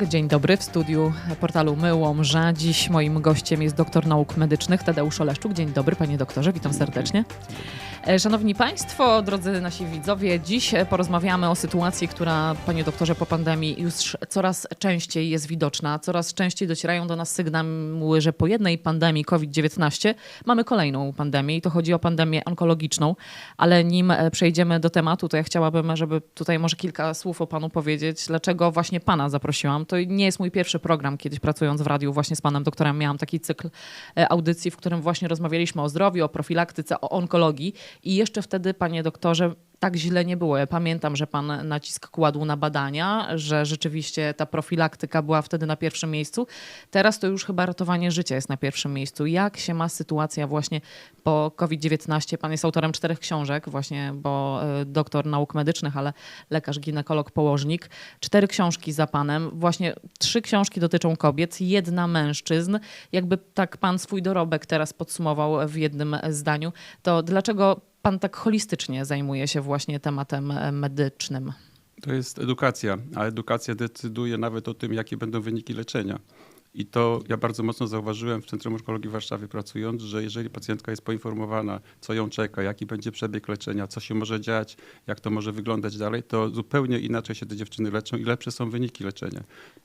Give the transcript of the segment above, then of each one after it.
Dzień dobry w studiu portalu My Łomża. Dziś moim gościem jest doktor nauk medycznych Tadeusz Oleszczuk. Dzień dobry panie doktorze, witam serdecznie. E, Szanowni Państwo, drodzy nasi widzowie, dziś porozmawiamy o sytuacji, która, panie doktorze, po pandemii już coraz częściej jest widoczna. Coraz częściej docierają do nas sygnały, że po jednej pandemii COVID-19 mamy kolejną pandemię i to chodzi o pandemię onkologiczną. Ale nim e, przejdziemy do tematu, to ja chciałabym, żeby tutaj może kilka słów o panu powiedzieć, dlaczego właśnie pana zaprosiłam. To nie jest mój pierwszy program, kiedyś pracując w radiu właśnie z panem doktorem miałam taki cykl e, audycji, w którym właśnie rozmawialiśmy o zdrowiu, o profilaktyce, o onkologii i jeszcze wtedy, panie doktorze, tak źle nie było. Ja pamiętam, że pan nacisk kładł na badania, że rzeczywiście ta profilaktyka była wtedy na pierwszym miejscu. Teraz to już chyba ratowanie życia jest na pierwszym miejscu. Jak się ma sytuacja właśnie po COVID-19? Pan jest autorem czterech książek, właśnie, bo y, doktor nauk medycznych, ale lekarz, ginekolog, położnik. Cztery książki za panem. Właśnie trzy książki dotyczą kobiet, jedna mężczyzn. Jakby tak pan swój dorobek teraz podsumował w jednym zdaniu, to dlaczego pan tak holistycznie zajmuje się właśnie tematem e, medycznym? To jest edukacja, a edukacja decyduje nawet o tym, jakie będą wyniki leczenia. I to ja bardzo mocno zauważyłem w Centrum Onkologii w Warszawie pracując, że jeżeli pacjentka jest poinformowana, co ją czeka, jaki będzie przebieg leczenia, co się może dziać, jak to może wyglądać dalej, to zupełnie inaczej się te dziewczyny leczą i lepsze są wyniki leczenia.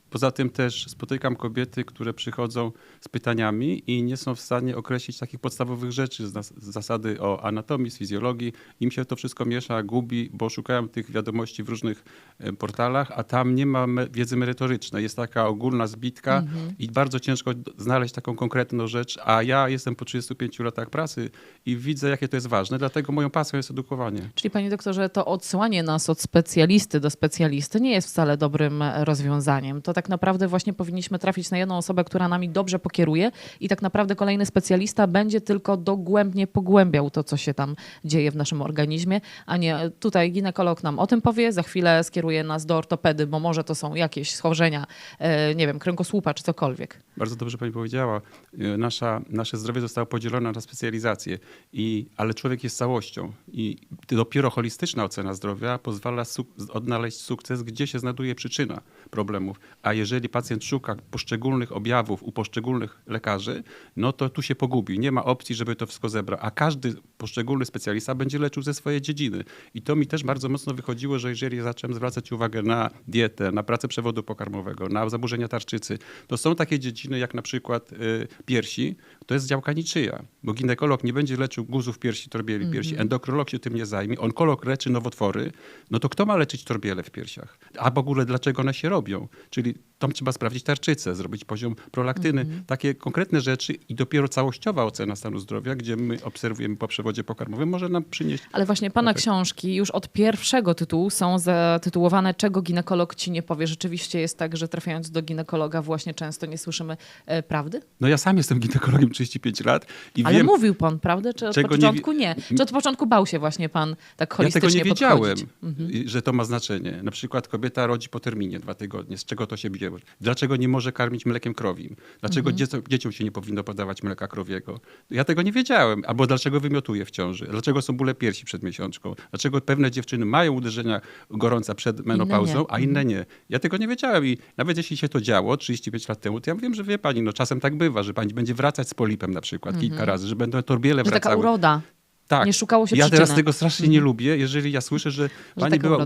Poza tym też spotykam kobiety, które przychodzą z pytaniami i nie są w stanie określić takich podstawowych rzeczy z, zasady o anatomii, z fizjologii. Im się to wszystko miesza, gubi, bo szukają tych wiadomości w różnych e, portalach, a tam nie ma wiedzy merytorycznej. Jest taka ogólna zbitka Mhm. i bardzo ciężko znaleźć taką konkretną rzecz, a ja jestem po 35 latach pracy i widzę, jakie to jest ważne, dlatego moją pasją jest edukowanie. Czyli panie doktorze, to odsyłanie nas od specjalisty do specjalisty nie jest wcale dobrym e, rozwiązaniem. To tak naprawdę właśnie powinniśmy trafić na jedną osobę, która nami dobrze pokieruje i tak naprawdę kolejny specjalista będzie tylko dogłębnie pogłębiał to, co się tam dzieje w naszym organizmie, a nie e, tutaj ginekolog nam o tym powie, za chwilę skieruje nas do ortopedy, bo może to są jakieś schorzenia, e, nie wiem, kręgosłupa czy cokolwiek. Bardzo dobrze pani powiedziała. Y, Nasza, nasze zdrowie zostało podzielone na specjalizacje, i, ale człowiek jest całością. I dopiero holistyczna ocena zdrowia pozwala suk odnaleźć sukces, gdzie się znajduje przyczyna problemów. A jeżeli pacjent szuka poszczególnych objawów u poszczególnych lekarzy, no to tu się pogubi. Nie ma opcji, żeby to wszystko zebrał. A każdy poszczególny specjalista będzie leczył ze swojej dziedziny. I to mi też bardzo mocno wychodziło, że jeżeli zacząłem zwracać uwagę na dietę, na pracę przewodu pokarmowego, na zaburzenia tarczycy, to są takie dziedziny jak na przykład y, piersi, to jest działka niczyja, bo ginekolog nie będzie leczył guzów piersi, torbieli piersi, endokrynolog się tym nie zajmie, onkolog leczy nowotwory, no to kto ma leczyć torbiele w piersiach? A w ogóle dlaczego one się robią? Czyli tam trzeba sprawdzić tarczycę, zrobić poziom prolaktyny, takie konkretne rzeczy i dopiero całościowa ocena stanu zdrowia, gdzie my obserwujemy po przewodzie pokarmowym, może nam przynieść Ale właśnie pana Efekt. książki już od pierwszego tytułu są zatytułowane Czego ginekolog ci nie powie. Rzeczywiście jest tak, że trafiając do ginekologa właśnie często nie słyszymy e, prawdy? No ja sam jestem ginekologiem 35 lat i Ale wiem, mówił pan prawdę, czy od nie początku wi- nie, Czy od początku bał się właśnie pan tak Ja holistycznie tego nie wiedziałem? Mhm. y, że to ma znaczenie. Na przykład kobieta rodzi po terminie dwa tygodnie. Z czego to się bierze? Dlaczego nie może karmić mlekiem krowim? Dlaczego Mhm. dziecom, dzieciom się nie powinno podawać mleka krowiego? Ja tego nie wiedziałem. Albo dlaczego wymiotuje w ciąży? Dlaczego są bóle piersi przed miesiączką? Dlaczego pewne dziewczyny mają uderzenia gorąca przed menopauzą, nie. a inne nie? Ja tego nie wiedziałem i nawet jeśli się to działo 35 lat temu, to ja wiem, że wie pani, no czasem tak bywa, że pani będzie wracać z polipem na przykład kilka razy, że będą torbiele Mhm. Że taka wracały. uroda. Tak. Nie szukało się Ja teraz przyczyny. tego strasznie nie lubię, jeżeli ja słyszę, że, pani taka była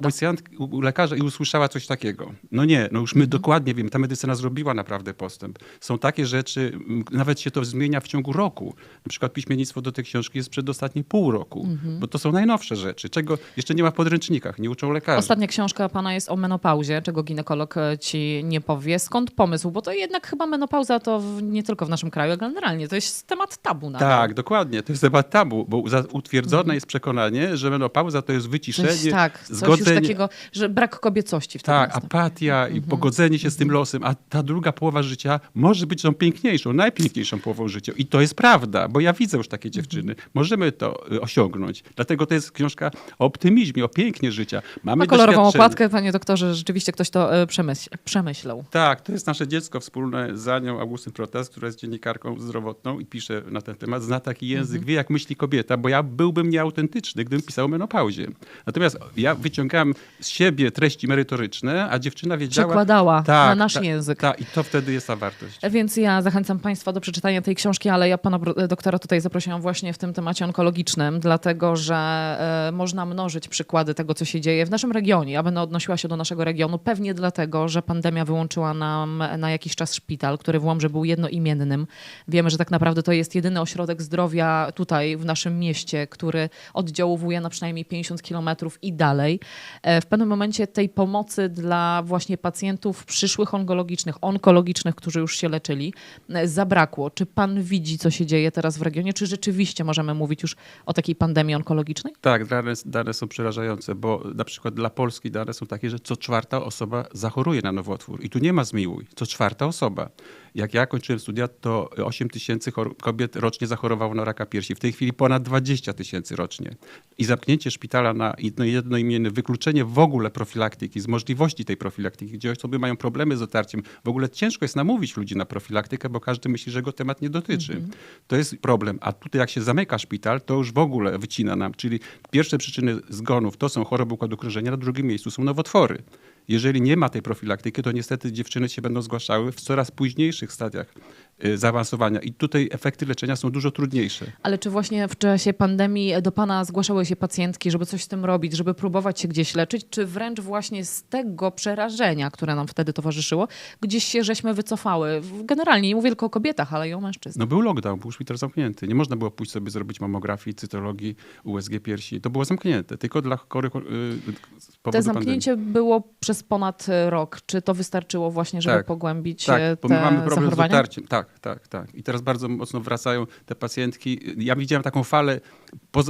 u u, lekarza i usłyszała coś takiego. No nie, no już my dokładnie wiemy, ta medycyna zrobiła naprawdę postęp. Są takie rzeczy, nawet się to zmienia w ciągu roku. Na przykład piśmiennictwo do tej książki jest przed ostatnie pół roku, bo to są najnowsze rzeczy, czego jeszcze nie ma w podręcznikach, nie uczą lekarzy. Ostatnia książka pana jest o menopauzie, czego ginekolog e, ci nie powie. Skąd pomysł? Bo to jednak chyba menopauza to w, nie tylko w naszym kraju, ale generalnie to jest temat tabu. Nadal. Tak, dokładnie. To jest temat tabu, bo za- utwierdzone jest przekonanie, że menopauza to jest Coś, wyciszenie, tak, coś już zgodzenie, takiego, że brak kobiecości w tym Tak, następuje. apatia i pogodzenie się z tym losem, a ta druga połowa życia może być tą piękniejszą, najpiękniejszą połową życia. I to jest prawda, bo ja widzę już takie dziewczyny. Możemy to y, osiągnąć. Dlatego to jest książka o optymizmie, o pięknie życia. Mamy Ma kolorową okładkę, panie doktorze, rzeczywiście ktoś to e, przemyśl, przemyślał. Tak, to jest nasze dziecko wspólne z Anią Augustyn Protas, która jest dziennikarką zdrowotną i pisze na ten temat. Zna taki język, wie jak myśli kobieta, bo ja ja byłbym nieautentyczny, gdybym pisał o menopauzie. Natomiast ja wyciągałem z siebie treści merytoryczne, a dziewczyna wiedziała... Przekładała Tak, na nasz tak, język. Tak, i to wtedy jest ta wartość. Więc ja zachęcam Państwa do przeczytania tej książki, ale ja pana doktora tutaj zaprosiłam właśnie w tym temacie onkologicznym, dlatego że e, można mnożyć przykłady tego, co się dzieje w naszym regionie. Ja będę odnosiła się do naszego regionu, pewnie dlatego, że pandemia wyłączyła nam na jakiś czas szpital, który w Łomży był jednoimiennym. Wiemy, że tak naprawdę to jest jedyny ośrodek zdrowia tutaj w naszym mieście, który oddziałuje na przynajmniej 50 kilometrów i dalej. E, W pewnym momencie tej pomocy dla właśnie pacjentów przyszłych onkologicznych, onkologicznych, którzy już się leczyli, e, zabrakło. Czy pan widzi, co się dzieje teraz w regionie? Czy rzeczywiście możemy mówić już o takiej pandemii onkologicznej? Tak, dane, dane są przerażające, bo na przykład dla Polski dane są takie, że co czwarta osoba zachoruje na nowotwór. I tu nie ma zmiłuj, co czwarta osoba. Jak ja kończyłem studia, to 8 tysięcy kobiet rocznie zachorowało na raka piersi. W tej chwili ponad 20 tysięcy rocznie. I zamknięcie szpitala na jedno, jednoimienny, wykluczenie w ogóle profilaktyki, z możliwości tej profilaktyki, gdzie osoby mają problemy z dotarciem. W ogóle ciężko jest namówić ludzi na profilaktykę, bo każdy myśli, że go temat nie dotyczy. To jest problem. A tutaj jak się zamyka szpital, to już w ogóle wycina nam. Czyli pierwsze przyczyny zgonów to są choroby układu krążenia, na drugim miejscu są nowotwory. Jeżeli nie ma tej profilaktyki, to niestety dziewczyny się będą zgłaszały w coraz późniejszych stadiach zaawansowania. I tutaj efekty leczenia są dużo trudniejsze. Ale czy właśnie w czasie pandemii do pana zgłaszały się pacjentki, żeby coś z tym robić, żeby próbować się gdzieś leczyć, czy wręcz właśnie z tego przerażenia, które nam wtedy towarzyszyło, gdzieś się żeśmy wycofały? Generalnie nie mówię tylko o kobietach, ale i o mężczyznach. No był lockdown, był szpital zamknięty. Nie można było pójść sobie zrobić mamografii, cytologii, USG piersi. To było zamknięte, tylko dla chorych y, z powodu Te zamknięcie było przez ponad rok. Czy to wystarczyło właśnie, żeby Tak. pogłębić Tak, e, bo my te mamy problem z zachorowania? dotarciem. Tak, tak, tak. I teraz bardzo mocno wracają te pacjentki. Ja widziałem taką falę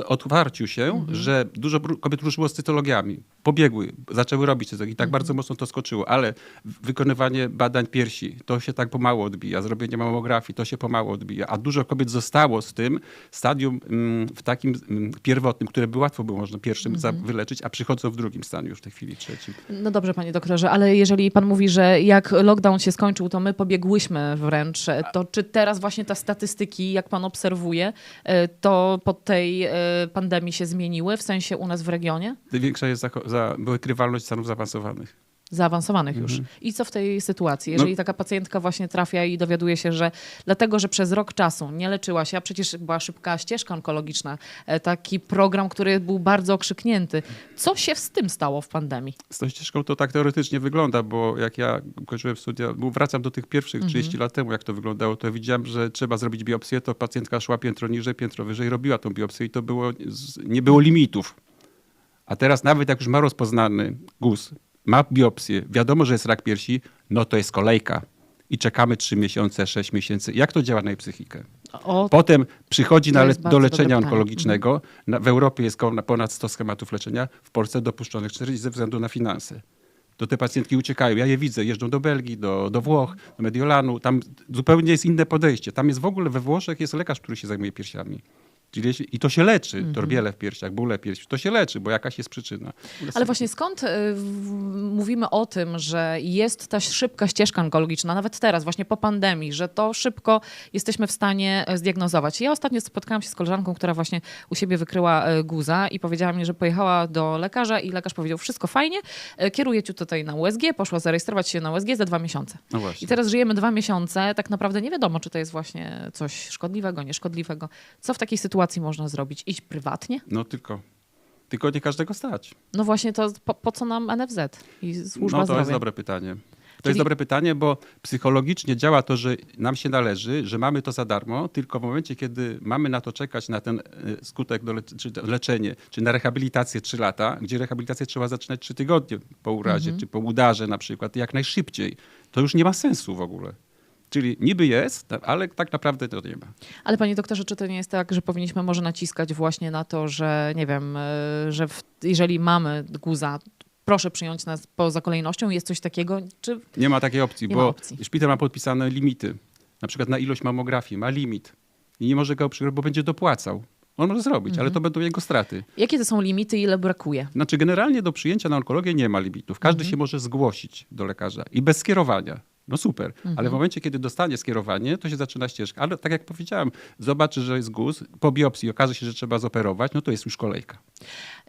otwarciu się, Mhm. że dużo kobiet ruszyło z cytologami. Pobiegły, zaczęły robić cytologii. I tak Mhm. bardzo mocno to skoczyło. Ale wykonywanie badań piersi, to się tak pomału odbija. Zrobienie mamografii, to się pomału odbija. A dużo kobiet zostało z tym stadium mm, w takim mm, pierwotnym, które by łatwo było można pierwszym Mhm. wyleczyć, a przychodzą w drugim stanie już w tej chwili trzecim. No dobrze, panie doktorze, ale jeżeli pan mówi, że jak lockdown się skończył, to my pobiegłyśmy wręcz, to czy teraz właśnie te statystyki, jak pan obserwuje, e, to po tej e, pandemii się zmieniły, w sensie u nas w regionie? Większa jest za wykrywalność stanów zaawansowanych. Zaawansowanych już. Mhm. I co w tej sytuacji? Jeżeli No- taka pacjentka właśnie trafia i dowiaduje się, że dlatego, że przez rok czasu nie leczyła się, a przecież była szybka ścieżka onkologiczna, e, taki program, który był bardzo okrzyknięty. Co się z tym stało w pandemii? Z tą ścieżką to tak teoretycznie wygląda, bo jak ja kończyłem studia, bo wracam do tych pierwszych 30 lat temu, jak to wyglądało, to widziałem, że trzeba zrobić biopsję, to pacjentka szła piętro niżej, piętro wyżej, robiła tą biopsję i to było, nie było limitów. A teraz nawet jak już ma rozpoznany guz, ma biopsję, wiadomo, że jest rak piersi, no to jest kolejka. I czekamy 3 miesiące, 6 miesięcy. Jak to działa na jej psychikę? O, Potem przychodzi na do leczenia pytanie. Mhm. onkologicznego. Na, w Europie jest ponad 100 schematów leczenia, w Polsce dopuszczonych 40 ze względu na finanse. To te pacjentki uciekają. Ja je widzę, jeżdżą do Belgii, do, do Włoch, do Mediolanu. Tam zupełnie jest inne podejście. Tam jest w ogóle we Włoszech jest lekarz, który się zajmuje piersiami. I to się leczy, Mhm. torbiele w piersiach, bóle piersi. To się leczy, bo jakaś jest przyczyna. Ale właśnie skąd y, w- mówimy o tym, że jest ta szybka ścieżka onkologiczna, nawet teraz, właśnie po pandemii, że to szybko jesteśmy w stanie e, zdiagnozować. Ja ostatnio spotkałam się z koleżanką, która właśnie u siebie wykryła e, guza i powiedziała mi, że pojechała do lekarza i lekarz powiedział, wszystko fajnie, e, kieruję cię tutaj na USG, poszła zarejestrować się na USG za dwa miesiące. No właśnie. I teraz żyjemy dwa miesiące, tak naprawdę nie wiadomo, czy to jest właśnie coś szkodliwego, nieszkodliwego. Co w takiej sytuacji można zrobić? Iść prywatnie? No tylko, tylko nie każdego stać. No właśnie to po, po co nam NFZ i służba no to zdrowia? jest dobre pytanie. To Czyli- jest dobre pytanie, bo psychologicznie działa to, że nam się należy, że mamy to za darmo, tylko w momencie, kiedy mamy na to czekać, na ten e, skutek, do le- czy leczenie, czy na rehabilitację 3 lata, gdzie rehabilitację trzeba zaczynać 3 tygodnie po urazie, Mhm. czy po udarze na przykład, jak najszybciej, to już nie ma sensu w ogóle. Czyli niby jest, ale tak naprawdę to nie ma. Ale panie doktorze, czy to nie jest tak, że powinniśmy może naciskać właśnie na to, że nie wiem, y, że w, jeżeli mamy guza, proszę przyjąć nas poza kolejnością, jest coś takiego, czy Nie ma takiej opcji, Nie ma bo opcji. szpital ma podpisane limity. Na przykład na ilość mamografii ma limit. I nie może go przyjąć, bo będzie dopłacał. On może zrobić, ale to będą jego straty. jakie to są limity, ile brakuje? Znaczy generalnie do przyjęcia na onkologię nie ma limitów. Każdy się może zgłosić do lekarza i bez skierowania. No super, ale w momencie, kiedy dostanie skierowanie, to się zaczyna ścieżka. Ale tak jak powiedziałem, zobaczy, że jest guz, po biopsji okaże się, że trzeba zoperować, no to jest już kolejka.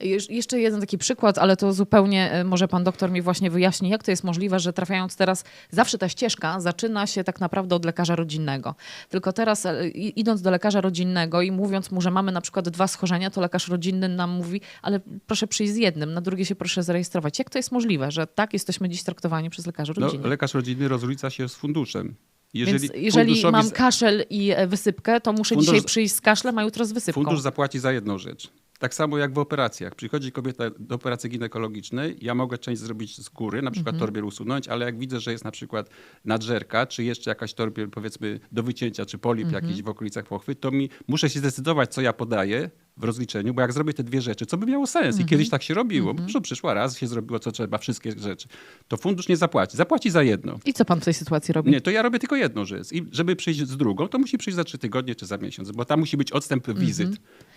Jesz- Jeszcze jeden taki przykład, ale to zupełnie e, może pan doktor mi właśnie wyjaśni, jak to jest możliwe, że trafiając teraz, zawsze ta ścieżka zaczyna się tak naprawdę od lekarza rodzinnego. Tylko teraz e, idąc do lekarza rodzinnego i mówiąc mu, że mamy na przykład dwa schorzenia, to lekarz rodzinny nam mówi, ale proszę przyjść z jednym, na drugie się proszę zarejestrować. Jak to jest możliwe, że tak jesteśmy dziś traktowani przez lekarzy No, rodzinnych? lekarz rodzinny rozlicza się z funduszem. Jeżeli, Więc jeżeli mam kaszel i e, wysypkę, to muszę Fundusz- dzisiaj przyjść z kaszlem, a jutro z wysypką. Fundusz zapłaci za jedną rzecz. Tak samo jak w operacjach. Przychodzi kobieta do operacji ginekologicznej, ja mogę część zrobić z góry, na przykład Mhm. torbiel usunąć, ale jak widzę, że jest na przykład nadżerka, czy jeszcze jakaś torbiel powiedzmy do wycięcia, czy polip Mhm. jakiś w okolicach pochwy, to mi muszę się zdecydować, co ja podaję w rozliczeniu, bo jak zrobię te dwie rzeczy, co by miało sens? Mhm. I kiedyś tak się robiło. Mm przyszła raz, się zrobiło co trzeba, wszystkie rzeczy. To fundusz nie zapłaci. Zapłaci za jedno. I co pan w tej sytuacji robi? Nie, to ja robię tylko jedną rzecz. I żeby przyjść z drugą, to musi przyjść za trzy tygodnie czy za miesiąc, bo tam musi być odstęp wizyt.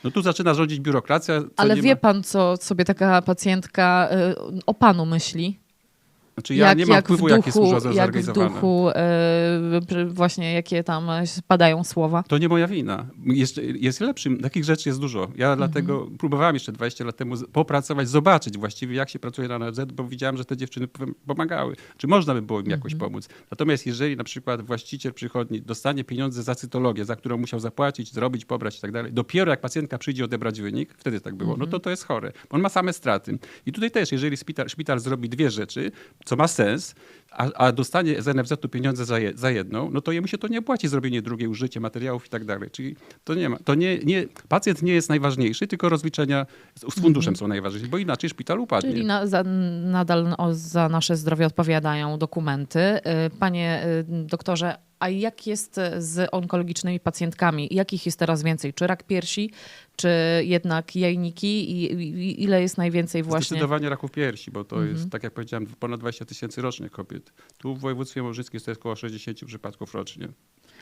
No tu zaczyna rządzić biurokracja. Mhm. Ale wie ma... pan, co sobie taka pacjentka y, o panu myśli? Znaczy ja nie mam wpływu, w jak jest duchu, służba jak w zorganizowana. duchu y, pr- właśnie jakie tam padają słowa. To nie moja wina. Jest, jest lepszym. Takich rzeczy jest dużo. Ja Mhm. dlatego próbowałem jeszcze 20 lat temu popracować, zobaczyć właściwie, jak się pracuje na NFZ, bo widziałem, że te dziewczyny pomagały. Czy można by było im jakoś Mhm. pomóc? Natomiast jeżeli na przykład właściciel przychodni dostanie pieniądze za cytologię, za którą musiał zapłacić, zrobić, pobrać i tak dalej, dopiero jak pacjentka przyjdzie odebrać wynik, wtedy tak było, Mhm. no to to jest chore. On ma same straty. I tutaj też, jeżeli szpital, szpital zrobi dwie rzeczy, co ma sens, a, a dostanie z NFZ-u pieniądze za, je, za jedną, no to jemu się to nie opłaci zrobienie drugiej, użycie materiałów i tak dalej. Czyli to nie ma, to nie, nie, pacjent nie jest najważniejszy, tylko rozliczenia z, z funduszem są najważniejsze, bo inaczej szpital upadnie. Czyli na, za, nadal o, za nasze zdrowie odpowiadają dokumenty. Y, Panie y, doktorze, a jak jest z onkologicznymi pacjentkami? Jakich jest teraz więcej? Czy rak piersi, czy jednak jajniki? I, ile jest najwięcej właśnie? Zdecydowanie raków piersi, bo to Mhm. jest, tak jak powiedziałem, ponad 20 tysięcy rocznie kobiet. Tu w województwie morskim to jest około 60 przypadków rocznie.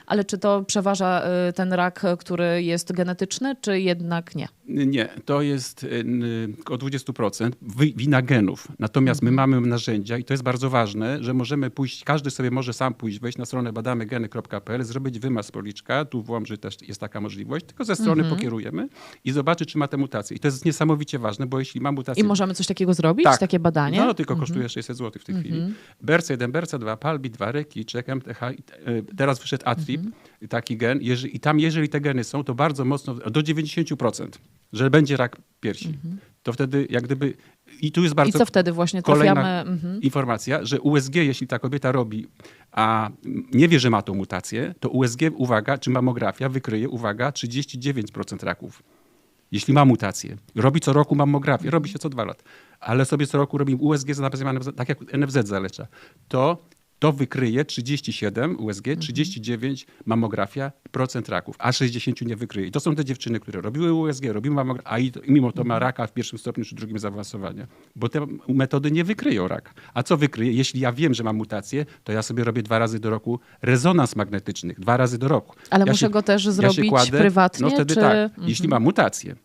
Ale czy to przeważa y, ten rak, y, który jest genetyczny, czy jednak nie? Nie, to jest y, y, około 20% wi- wina genów. Natomiast my mamy narzędzia i to jest bardzo ważne, że możemy pójść, każdy sobie może sam pójść, wejść na stronę badamygeny.pl, zrobić wymaz policzka, tu w Łomży też jest taka możliwość, tylko ze strony pokierujemy i zobaczyć, czy ma tę mutację. I to jest niesamowicie ważne, bo jeśli ma mutację... I możemy coś takiego zrobić? Tak. Takie badanie? No, tylko kosztuje 600 zł w tej chwili. BRCA1, BRCA2, PALB2, REKI, czek MTH. i t- e, ATRIP, taki gen. Jeżeli, I tam, jeżeli te geny są, to bardzo mocno, do 90%, że będzie rak piersi. To wtedy jak gdyby... I tu jest I bardzo co wtedy właśnie kolejna trafiamy? Mhm. informacja, że USG, jeśli ta kobieta robi, a nie wie, że ma tą mutację, to USG, uwaga, czy mamografia wykryje, uwaga, 39% raków. Jeśli ma mutację. Robi co roku mammografię, robi się co dwa lata, ale sobie co roku robi USG, tak jak NFZ zalecza, to to wykryje 37 USG, 39 mamografia, procent raków, a 60 nie wykryje. I to są te dziewczyny, które robiły USG, robiły mammografię, a i to, mimo to ma raka w pierwszym stopniu czy drugim zaawansowania. Bo te metody nie wykryją raka. A co wykryje? Jeśli ja wiem, że mam mutację, to ja sobie robię dwa razy do roku rezonans magnetyczny. Dwa razy do roku. Ale ja muszę go też ja zrobić prywatnie, No wtedy czy- tak. Mhm. Jeśli mam mutację,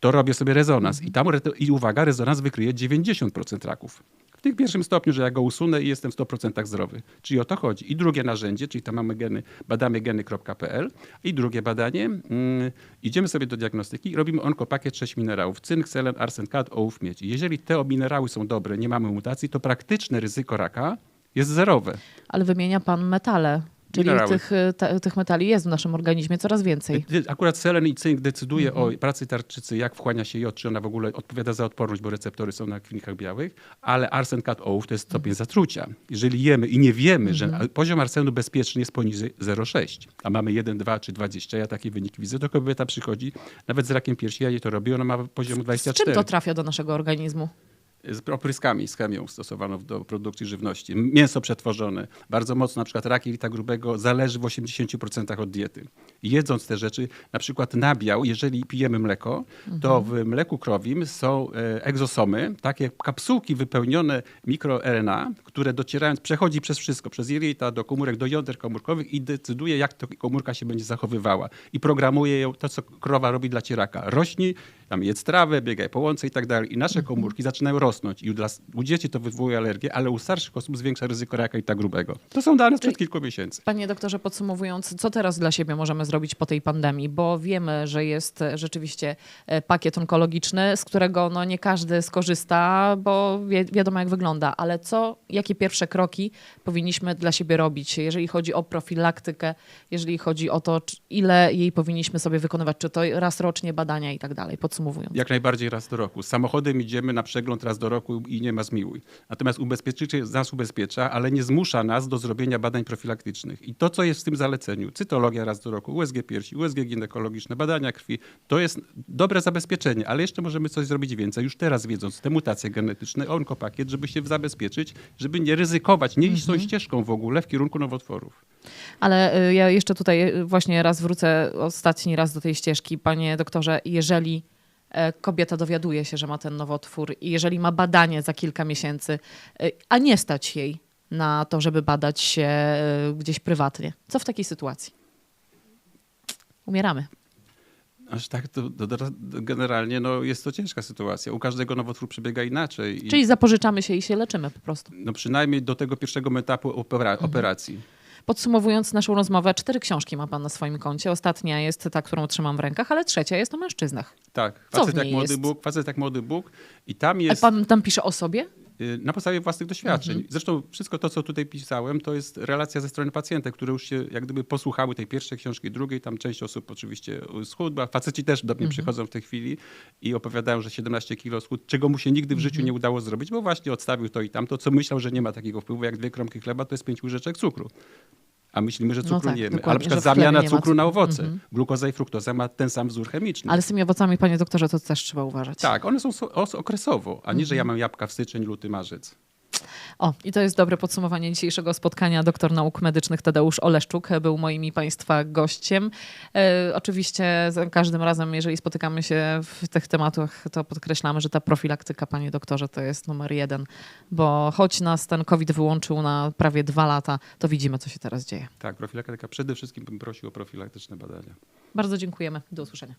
to robię sobie rezonans. I tam, re- i uwaga, rezonans wykryje 90% raków. Tym pierwszym stopniu, że ja go usunę i jestem w 100% zdrowy. Czyli o to chodzi. I drugie narzędzie, czyli tam mamy geny, badamy geny.pl i drugie badanie, mm, idziemy sobie do diagnostyki robimy onkopakiet 6 minerałów. Cynk, selen, arsen, kat, ołów, miedź. Jeżeli te minerały są dobre, nie mamy mutacji, to praktyczne ryzyko raka jest zerowe. Ale wymienia pan metale. Czyli Minerały. tych, y, te, tych metali jest w naszym organizmie coraz więcej. Akurat selen i cynk decyduje Mhm. o pracy tarczycy, jak wchłania się jod, czy ona w ogóle odpowiada za odporność, bo receptory są na klinikach białych, ale arsen kat ołów to jest stopień Mhm. zatrucia. Jeżeli jemy i nie wiemy, że poziom arsenu bezpieczny jest poniżej 0,6, a mamy 1, 2 czy 20, ja takie wyniki widzę, to kobieta przychodzi nawet z rakiem piersi, ja jej to robię, ona ma poziom Z 24 czym to trafia do naszego organizmu? Z opryskami, z chemią stosowaną do produkcji żywności. Mięso przetworzone, bardzo mocno, na przykład rak jelita grubego zależy w 80% od diety. Jedząc te rzeczy, na przykład nabiał, jeżeli pijemy mleko, to w mleku krowim są e, egzosomy, takie kapsułki wypełnione mikroRNA, które docierając, przechodzi przez wszystko, przez jelita, do komórek, do jąder komórkowych i decyduje, jak to komórka się będzie zachowywała. I programuje ją, to co krowa robi dla cieraka. Rośnij, tam jedz trawę, biegaj po łące i tak dalej. I nasze komórki zaczynają rosnąć. I u, u dzieci to wywołuje alergię, ale u starszych osób zwiększa ryzyko raka i tak grubego. To są dane sprzed kilku miesięcy. Panie doktorze, podsumowując, co teraz dla siebie możemy zrobić po tej pandemii? Bo wiemy, że jest e, rzeczywiście e, pakiet onkologiczny, z którego no, nie każdy skorzysta, bo wi wiadomo jak wygląda, ale co, jakie pierwsze kroki powinniśmy dla siebie robić, jeżeli chodzi o profilaktykę, jeżeli chodzi o to, ile jej powinniśmy sobie wykonywać, czy to raz rocznie badania i tak dalej, podsumowując. Jak najbardziej raz do roku. Z samochodem idziemy na przegląd raz do roku i nie ma zmiłuj. Natomiast ubezpieczyciel nas ubezpiecza, ale nie zmusza nas do zrobienia badań profilaktycznych. I to, co jest w tym zaleceniu, cytologia raz do roku, USG piersi, USG ginekologiczne, badania krwi, to jest dobre zabezpieczenie, ale jeszcze możemy coś zrobić więcej, już teraz wiedząc te mutacje genetyczne, onkopakiet, żeby się zabezpieczyć, żeby nie ryzykować, nie iść tą ścieżką w ogóle w kierunku nowotworów. Ale y, ja jeszcze tutaj y, właśnie raz wrócę ostatni raz do tej ścieżki. Panie doktorze, jeżeli kobieta dowiaduje się, że ma ten nowotwór i jeżeli ma badanie za kilka miesięcy, y, a nie stać jej na to, żeby badać się y, gdzieś prywatnie, co w takiej sytuacji? Umieramy. Aż tak, to, to, generalnie no, jest to ciężka sytuacja. U każdego nowotwór przebiega inaczej. I, Czyli zapożyczamy się i się leczymy po prostu. no, przynajmniej do tego pierwszego etapu opera, operacji. Podsumowując naszą rozmowę, cztery książki ma pan na swoim koncie. Ostatnia jest ta, którą trzymam w rękach, ale trzecia jest o mężczyznach. Tak, Co facet w jak młody jest? Bóg, facet jak młody Bóg i tam A jest pan tam pisze o sobie? Y, na podstawie własnych doświadczeń. Mhm. Zresztą wszystko to, co tutaj pisałem, to jest relacja ze strony pacjentek, które już się jak gdyby posłuchały tej pierwszej książki, drugiej. Tam część osób oczywiście schudła. Faceci też do mnie Mhm. przychodzą w tej chwili i opowiadają, że 17 kilo schudł, czego mu się nigdy w życiu Mhm. nie udało zrobić, bo właśnie odstawił to i tamto, co myślał, że nie ma takiego wpływu, jak dwie kromki chleba, to jest pięć łyżeczek cukru. A myślimy, że No cukru tak, nie jemy. dokładnie, Ale na przykład że w chlebie zamiana nie ma cukru na cukru. owoce. Mhm. Glukoza i fruktoza ma ten sam wzór chemiczny. Ale z tymi owocami, panie doktorze, to też trzeba uważać. Tak, one są so- os- okresowo, a nie, że Mhm. ja mam jabłka w styczeń, luty, marzec. O, i to jest dobre podsumowanie dzisiejszego spotkania. Doktor nauk medycznych Tadeusz Oleszczuk był moim i Państwa gościem. E, oczywiście za każdym razem, jeżeli spotykamy się w tych tematach, to podkreślamy, że ta profilaktyka, panie doktorze, to jest numer jeden, bo choć nas ten COVID wyłączył na prawie dwa lata, to widzimy, co się teraz dzieje. Tak, profilaktyka. Przede wszystkim bym prosił o profilaktyczne badania. Bardzo dziękujemy. Do usłyszenia.